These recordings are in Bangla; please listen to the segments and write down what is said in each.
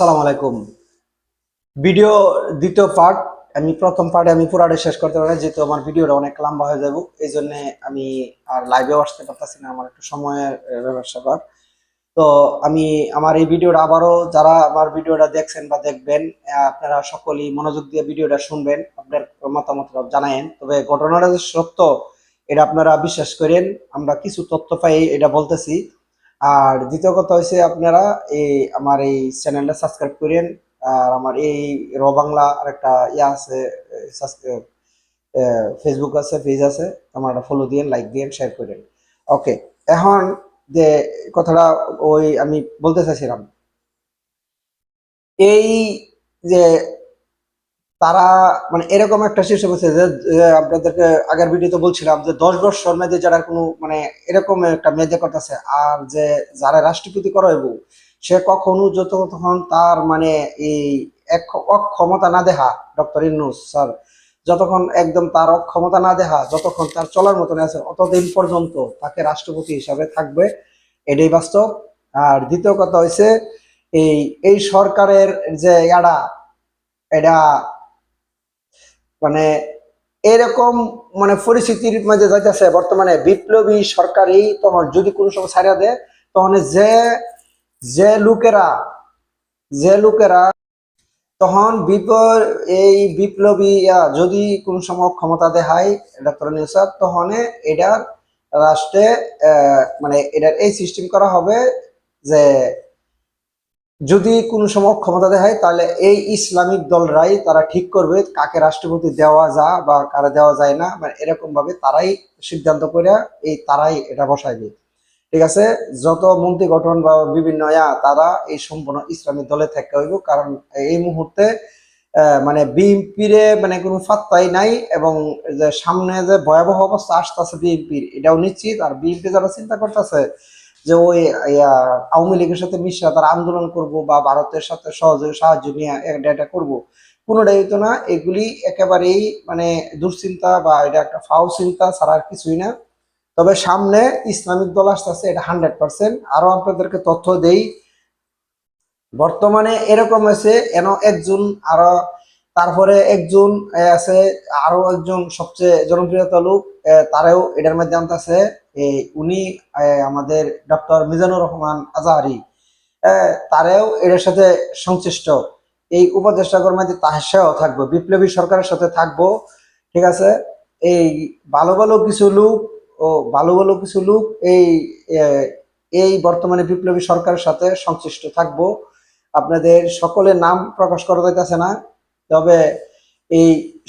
আসসালামু আলাইকুম। ভিডিও দ্বিতীয় পার্ট আমি প্রথম পার্টে আমি পুরাটা শেষ করতে পারি যেহেতু আমার ভিডিওটা অনেক লম্বা হয়ে যাব এই জন্য আমি আর লাইভেও আসতে পারতেছি না, আমার একটু সময়ের ব্যবসা কর তো আমি আমার এই ভিডিওটা আবারও যারা আমার ভিডিওটা দেখছেন বা দেখবেন আপনারা সকলেই মনোযোগ দিয়ে ভিডিওটা শুনবেন, আপনার মতামত জানায়েন। তবে ঘটনাটা যে সত্য, এটা আপনারা বিশ্বাস করেন, আমরা কিছু তথ্য পাই, এটা বলতেছি। আর দ্বিতীয় কথা হচ্ছে আপনারা এই আমার এই চ্যানেলটা সাবস্ক্রাইব করেন, আর আমার এই র বাংলা আর একটা ইয়া আছে ফেসবুক আছে পেজ আছে আমার একটা ফলো দিয়েন লাইক দিয়েন শেয়ার করেন। ওকে এখন যে কথাটা ওই আমি বলতে চাইছিলাম। এই যে তারা মানে এরকম একটা শীর্ষ করছে যে আপনাদেরকে আগের ভিডিওতে বলছিলাম যে, দশ বছর মেয়েদে যারা কোনো মানে এরকম একটা মেয়েদে করতেছে, আর যে যারা রাষ্ট্রপতি করাইব, সে কখনো যতক্ষণ তার মানে এই এক অক্ষমতা না দেখা, ডক্টর ইন্নুস স্যার, যতক্ষণ একদম তার অক্ষমতা না দেখা, যতক্ষণ তার চলার মতন আছে, অতদিন পর্যন্ত তাকে রাষ্ট্রপতি হিসাবে থাকবে, এটাই বাস্তব। আর দ্বিতীয় কথা হয়েছে এই এই সরকারের যে ইয়াডা এটা মানে এরকম মানে পরিস্থিতির মধ্যে যাইতেছে বর্তমানে বিপ্লবী সরকারই তখন যদি কোনো সময় ছাড়িয়ে দেয়, তখন যে যে লোকেরা যে লোকেরা তখন বিপ এই বিপ্লবী যদি কোন সময় ক্ষমতা দেখায় ডক্টর নিউসার তখন এটার রাষ্ট্রে মানে এটার এই সিস্টেম করা হবে যে যদি কোনো সময় ক্ষমতা দেখায়, তাহলে এই ইসলামিক দলরাই তারা ঠিক করবে কাকে রাষ্ট্রপতি দেওয়া যা বা কারা দেওয়া যায় না মানে এরকম ভাবে তারাই সিদ্ধান্ত করে এই তারাই এটা বসায় বসাইবে। ঠিক আছে? যত মন্ত্রী গঠন বা বিভিন্ন তারা এই সম্পূর্ণ ইসলামিক দলে থাকতে হইব, কারণ এই মুহূর্তে মানে বিএনপির মানে কোনো ফাত্তাই নাই এবং যে সামনে যে ভয়াবহ অবস্থা আসতেছে বিএনপির, এটাও নিশ্চিত। আর বিএনপি যারা চিন্তা করতেছে যে ওই আওয়ামী লীগের সাথে মিশরা তারা আন্দোলন করব বা ভারতের সাথে সহযোগ সাহায্য নিয়ে এটা করব, কোনোটাই হইতো না। এগুলি একেবারেই মানে দুশ্চিন্তা বা এটা একটা ফাও চিন্তা ছাড়া আর কিছুই না। তবে সামনে ইসলামিক দল আসতেছে, এটা হান্ড্রেড পার্সেন্ট। আরও আপনাদেরকে তথ্য দেই, বর্তমানে এরকম আছে এন একজন আরও, তারপরে একজন আছে, আরও একজন সবচেয়ে জনপ্রিয়তা লোক তারাও এটার মধ্যে আনতেছে। উনি আমাদের ডক্টর মিজানুর রহমান আজাহারি তারাও এটার সাথে সংশ্লিষ্ট। এই উপদেষ্টাগর মধ্যে তাহাসাও থাকব, বিপ্লবী সরকারের সাথে থাকব, ঠিক আছে? এই ভালো ভালো কিছু লোক ও ভালো ভালো কিছু লোক এই এই বর্তমানে বিপ্লবী সরকারের সাথে সংশ্লিষ্ট থাকব। আপনাদের সকলের নাম প্রকাশ করা যাইতেছে না, তবে এই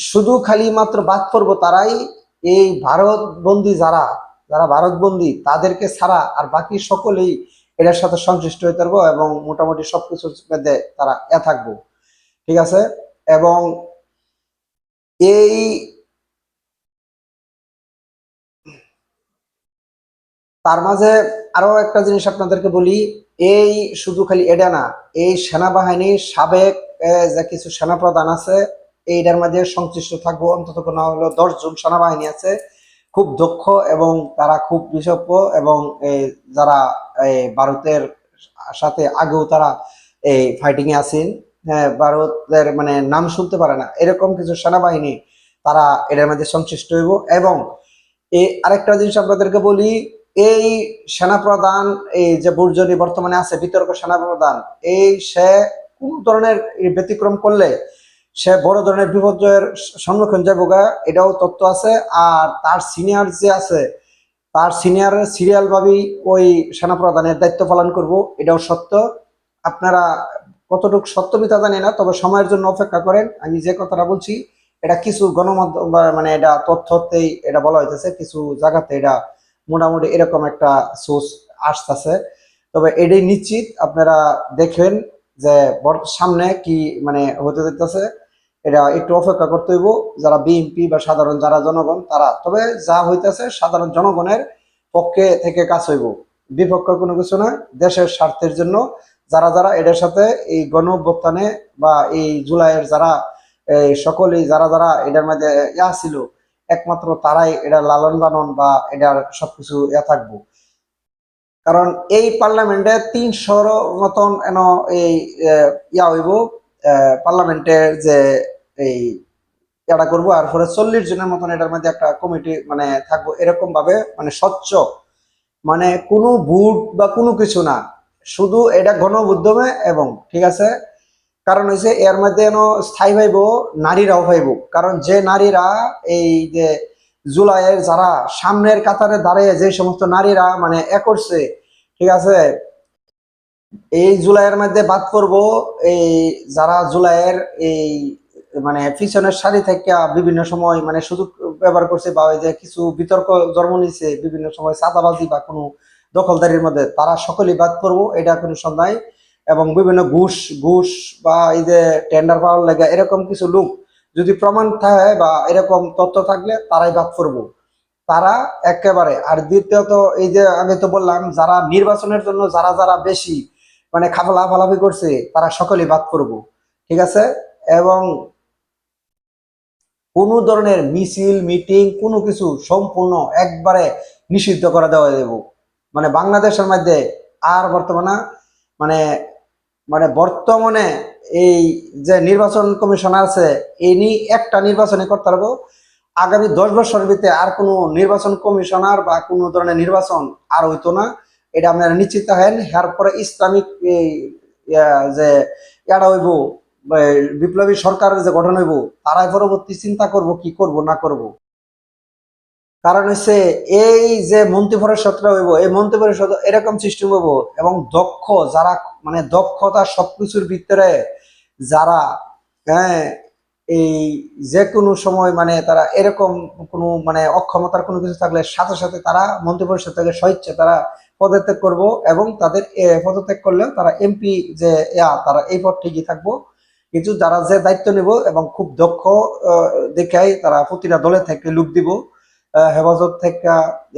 শুধু খালি মাত্র বাদ পড়ব তারাই, এই ভারত বন্দী যারা যারা ভারত বন্দী তাদেরকে ছাড়া আর বাকি সকলেই এটার সাথে সংশ্লিষ্ট হয়ে থাকব এবং মোটামুটি সবকিছুর মধ্যে তারা এ থাকব। ঠিক আছে? এবং এই তার মাঝে আরও একটা জিনিস আপনাদেরকে বলি, এই শুধু খালি এটা না, এই সেনাবাহিনীর সাবেক যে কিছু সেনাপ্রধান আছে, এইটার মাঝে সংশ্লিষ্ট থাকব। অন্তত না হলো দশ জন সেনাবাহিনী আছে। খুব দক্ষ এবং তারা খুব বিশেষজ্ঞ এবং যারা ভারতের সাথে আগেও তারা এই ফাইটিং এ আছেন হ্যাঁ ভারতের মানে নাম শুনতে পারে না। এরকম কিছু সেনাবাহিনী তারা এটার মধ্যে সংশ্লিষ্ট হইব এবং এই আরেকটা জিনিস আপনাদেরকে বলি, এই সেনাপ্রধান, এই যে বুর্জনি বর্তমানে আছে বিতর্ক সেনাপ্রধান, এই সে কোন ধরনের ব্যতিক্রম করলে সে বড় ধরনের বিপর্যয়ের সম্মুখীন যাব গা, এটাও তথ্য আছে। আর তার সিনিয়র যে আছে, তার সিনিয়র সিরিয়াল ভাবেই ওই সেনাপ্রধানের দায়িত্ব পালন করব, এটাও সত্য। আপনারা কতটুকু সত্য মিথ্যা জানি না, তবে সময়ের জন্য অপেক্ষা করেন। আমি যে কথাটা বলছি, এটা কিছু গণমাধ্যম মানে এটা তথ্যতেই এটা বলা হইতেছে, কিছু জায়গাতে এটা মোটামুটি এরকম একটা সোর্স আসতেছে। তবে এটাই নিশ্চিত, আপনারা দেখবেন যে সামনে কি মানে হতে যেতেছে এটা একটু অপেক্ষা করতে হইব। যারা বিএনপি বা সাধারণ যারা জনগণ, তারা। তবে যা হইতেছে, সাধারণ জনগণের পক্ষে থেকে কাজ হইব। বিপক্ষে কোনো কিছু না, দেশের স্বার্থের জন্য। যারা যারা এটার সাথে এই গণ অভ্যুত্থানে বা এই জুলাইয়ের যারা এই সকলেই যারা যারা এটার মধ্যে ইয়া ছিল, একমাত্র তারাই এটা লালন পালন বা এটার সবকিছু ইয়া থাকব। কারণ এই পার্লামেন্টে তিনশোর মতন এন এই ইয়া হইব। পার্লামেন্টের যে এই এটা করব, আর পরে চল্লিশ জনের মতন এটার মধ্যে একটা কমিটি মানে থাকব, এরকম ভাবে মানে স্বচ্ছ। মানে কোনো ভোট বা কোনো কিছু না, শুধু এটা গণমাধ্যমে এবং, ঠিক আছে? কারণ হয়েছে এর মধ্যে যেন স্থায়ী পাইব নারীরাও পাইব কারণ যে নারীরা এই যে জুলাইয়ের যারা সামনের কাতারে দাঁড়িয়ে যে সমস্ত নারীরা মানে এ করছে, ঠিক আছে? এই জুলাইয়ের মধ্যে বাদ পড়ব। এই যারা জুলাইয়ের এই মানে পিছনের সারি থেকে বিভিন্ন সময় মানে সুযোগ ব্যবহার করছে বা ওই যে কিছু বিতর্ক জন্ম নিছে, বিভিন্ন সময় চাঁদাবাজি বা কোনো দখলদারির মধ্যে, তারা সকলেই বাদ পড়ব, এটা কোনো সন্দেহ এবং বিভিন্ন ঘুষ ঘুষ বা এই যে টেন্ডার পাওয়ার লেগে এরকম কিছু লোক যদি প্রমাণ থাকে বা এরকম তথ্য থাকলে তারাই বাদ পড়ব। তারা একেবারে, আর দ্বিতীয়ত এই যে আমি তো বললাম, যারা নির্বাচনের জন্য, যারা যারা বেশি মানে খাফলা ফালাফি করছে, তারা সকলেই বাদ পড়ব, ঠিক আছে? এবং কোনো ধরনের মিছিল, মিটিং, কোনো কিছু সম্পূর্ণ একবারে নিষিদ্ধ করে দেওয়া দেব মানে বাংলাদেশের মধ্যে আর বর্তমানে মানে মানে বর্তমানে এই যে নির্বাচন কমিশন আছে এই নিয়ে একটা নির্বাচনে করতে পারব। আগামী দশ বছরের ভিতরে আর কোনো নির্বাচন কমিশনার বা কোনো ধরনের নির্বাচন আর হইতো না। এটা আপনারা নিশ্চিত হেন এর পরে ইসলামিক যে ইয়াটা হইব বিপ্লবী সরকারের যে গঠন হইব, তারাই পরবর্তী চিন্তা করব, কি করব, না করব। কারণ হচ্ছে, এই যে মন্ত্রী পরিষদটা হইব, এই মন্ত্রী পরিষদ এরকম সিস্টেম হইব এবং দক্ষ, যারা মানে দক্ষতা সবকিছুর ভিতরে যারা হ্যাঁ এই যে কোনো সময় মানে তারা এরকম কোনো মানে অক্ষমতার কোনো কিছু থাকলে সাথে সাথে তারা মন্ত্রী পরিষদ থেকে স্বেচ্ছা তারা পদত্যাগ করব এবং তাদের পদত্যাগ করলেও তারা এমপি যে তারা এই পদ ঠিকই থাকব। কিন্তু যারা যে দায়িত্ব নেব এবং খুব দক্ষ দেখাই তারা প্রতিটা দলে থেকে লুক দিব। হেফাজত থেকে,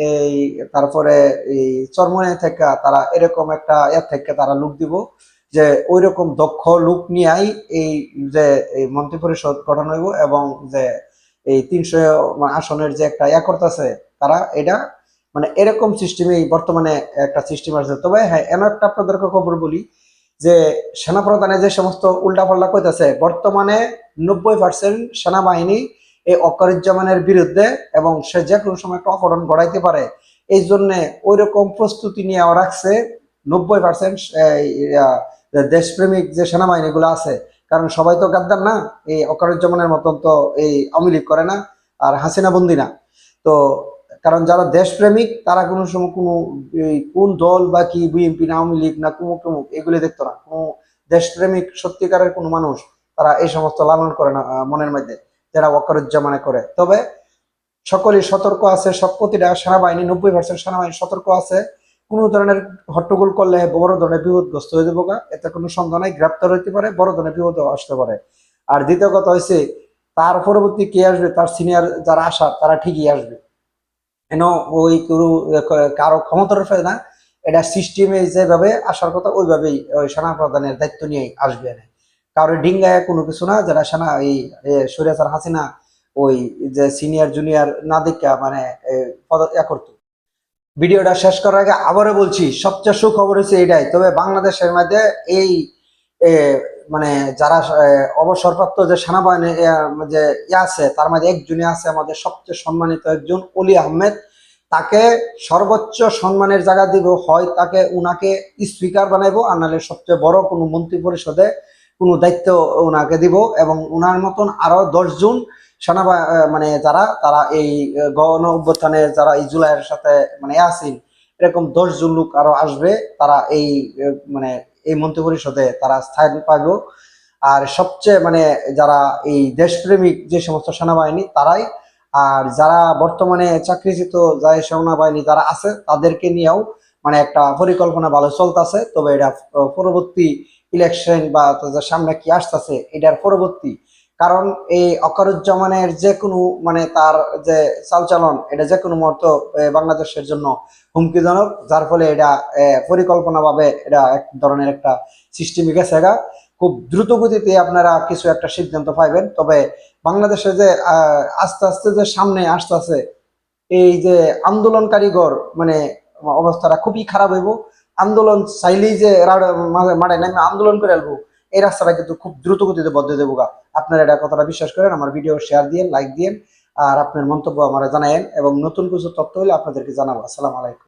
এই, তারপরে এই চরমনে থেকে তারা এরকম একটা ইয়া থেকে তারা লুক দিব যে ওই রকম দক্ষ লুক নিয়েই এই যে মন্ত্রী পরিষদ গঠন হইব এবং যে, এই তিনশো আসনের যে একটা ইয়া করতেছে তারা, এটা মানে এরকম সিস্টেমেই বর্তমানে একটা সিস্টেম আছে। তবে হ্যাঁ এমন একটা আপনাদেরকে খবর বলি যে সেনাপ্রধানে যে সমস্ত উল্টাপাল্টা কইতাছে, বর্তমানে নব্বই পার্সেন্ট সেনাবাহিনী এই অকারুজ্জামানের বিরুদ্ধে এবং সে যে কোনো সময় একটা অপহরণ ঘটাইতে পারে এই জন্য ওই রকম প্রস্তুতি নিয়ে রাখছে নব্বই পার্সেন্ট দেশপ্রেমিক যে সেনাবাহিনীগুলো আছে। কারণ সবাই তো গাদ্দার না, এই অকারুজ্জামানের মতন তো এই আওয়ামী লীগ করে না, আর হাসিনা বন্দি না। তো কারণ যারা দেশপ্রেমিক, তারা কোনো সময় কোনো কোন দল বা কি বিএনপি আওয়ামী লীগ না, কুমুক টুমুক, এগুলি দেখতো না। কোনো দেশপ্রেমিক, সত্যিকারের কোনো মানুষ, তারা এই সমস্ত লালন করে না মনের মধ্যে, যারা অকারুজ্জামানে করে। তবে সকলেই সতর্ক আছে, সব প্রতিটা সেনাবাহিনী, নব্বই পার্সেন্ট সেনাবাহিনী সতর্ক আছে। কোনো ধরনের হট্টগোল করলে বড় ধরনের বিপদগ্রস্ত হয়ে যাব এতে কোনো সন্দেহ নাই, গ্রেপ্তার হইতে পারে, বড় ধরনের বিপদ আসতে পারে। আর দ্বিতীয় কথা হয়েছে তার পরবর্তী কে আসবে? তার সিনিয়র যারা আসার, তারা ঠিকই আসবে। কেন ওই কোনো কারও ক্ষমতার উপরে না, এটা সিস্টেমে যেভাবে আসার কথা, ওইভাবেই ওই সেনা প্রধানের দায়িত্ব নিয়ে আসবে না কারও ডিঙ্গায় কোনো কিছু না, যারা সেনা, এই সুরেসার হাসিনা, ওই যে সিনিয়র জুনিয়র না দেখা মানে ইয়া ভিডিওটা শেষ করার আগে আবারও বলছি, সবচেয়ে সুখবর হচ্ছে এটাই, তবে বাংলাদেশের মধ্যে এই মানে যারা অবসরপ্রাপ্ত যে সেনাবাহিনী যে ইয়ে আছে তার মধ্যে একজনই আছে আমাদের সবচেয়ে সম্মানিত একজন অলি আহমেদ। তাকে সর্বোচ্চ সম্মানের জায়গা দিব হয় তাকে উনাকে স্পিকার বানাইবো আর নাহলে সবচেয়ে বড় কোনো মন্ত্রী পরিষদে কোনো দায়িত্ব ওনাকে দিব। এবং ওনার মতন আরও দশজন আহ, মানে যারা তারা এই গণ অভ্যুত্থানে যারা এই জুলাইয়ের সাথে মানে আছেন এরকম দশজন লোক আরও আসবে তারা এই মানে এই মন্ত্রী পরিষদে তারা স্থায়ী পাইব আর সবচেয়ে মানে যারা এই দেশপ্রেমিক যে সমস্ত সেনাবাহিনী, তারাই আর যারা বর্তমানে চাকরিচ্যুত যাই সেনাবাহিনী যারা আছে, তাদেরকে নিয়েও মানে একটা পরিকল্পনা ভালো চলতেছে। তবে এটা পরবর্তী ইলেকশন বা তাদের সামনে কি আসতেছে, এটার পরবর্তী। কারণ এই অকারুজ্জামানের যে কোনো মানে তার যে চালচালন, এটা যে কোনো মুহূর্ত বাংলাদেশের জন্য হুমকিজনক যার ফলে এটা পরিকল্পনাভাবে এটা এক ধরনের একটা সিস্টেমিক গা। খুব দ্রুত গতিতে আপনারা কিছু একটা সিদ্ধান্ত পাইবেন। তবে বাংলাদেশে যে আস্তে আস্তে যে সামনে আসতে আছে এই যে আন্দোলন কারিগর মানে অবস্থাটা খুবই খারাপ হইব। আন্দোলন চাইলেই যে মানে না আন্দোলন করে আলবো, এই রাস্তাটা কিন্তু খুব দ্রুত গতিতে বদলে দেবো গা। আপনারা এটা কথাটা বিশ্বাস করেন, আমার ভিডিও শেয়ার দিয়ে লাইক দিয়ে আর আপনার মন্তব্য আমরা জানাই এবং নতুন কিছু তথ্য হলে আপনাদেরকে জানাব। আসসালাম আলাইকুম।